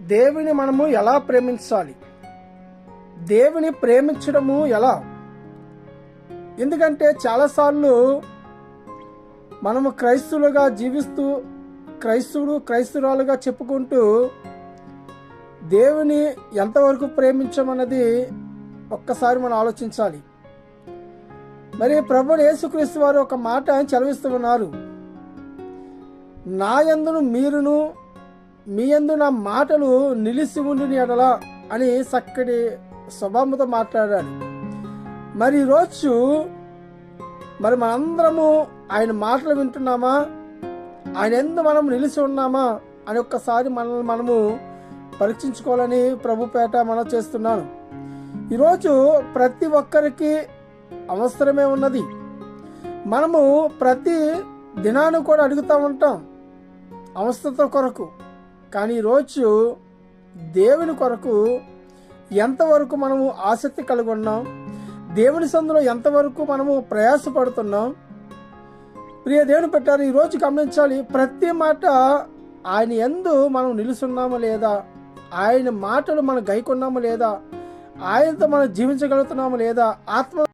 దేవుని మనము ఎలా ప్రేమించాలి? దేవుని ప్రేమించడము ఎలా? ఎందుకంటే చాలాసార్లు మనము క్రైస్తవులుగా జీవిస్తూ క్రైస్తవుడు క్రైస్తవురాలుగా చెప్పుకుంటూ దేవుని ఎంతవరకు ప్రేమించమన్నది ఒక్కసారి మనం ఆలోచించాలి. మరి ప్రభు యేసుక్రీస్తు వారు ఒక మాట చెలవిస్తూ ఉన్నారు. నా యందును మీరును మీ యందు నా మాటలు నిలిసి ఉండిన ఎడలా అని చక్కటి స్వభావంతో మాట్లాడాడు. మరి ఈరోజు మరి మనందరము ఆయన మాటలు వింటున్నామా? ఆయన ఎందు మనం నిలిచి ఉన్నామా? అని ఒక్కసారి మనల్ని మనము పరీక్షించుకోవాలని ప్రభుపేట మనం చేస్తున్నాను. ఈరోజు ప్రతి ఒక్కరికి అవసరమే ఉన్నది. మనము ప్రతి దినాన్ని కూడా అడుగుతూ ఉంటాం. అవసరత కొరకు కానీ ఈరోజు దేవుని కొరకు ఎంతవరకు మనము ఆసక్తి కలిగి ఉన్నాం? దేవుని సందులో ఎంతవరకు మనము ప్రయాసపడుతున్నాం? ప్రియ దేవుని పెట్టారు ఈరోజు గమనించాలి ప్రతి మాట ఆయన ఎందు మనం నిలుస్తున్నామా లేదా? ఆయన మాటలు మనం గైకొన్నామా లేదా? ఆయనతో మనం జీవించగలుగుతున్నామా లేదా? ఆత్మ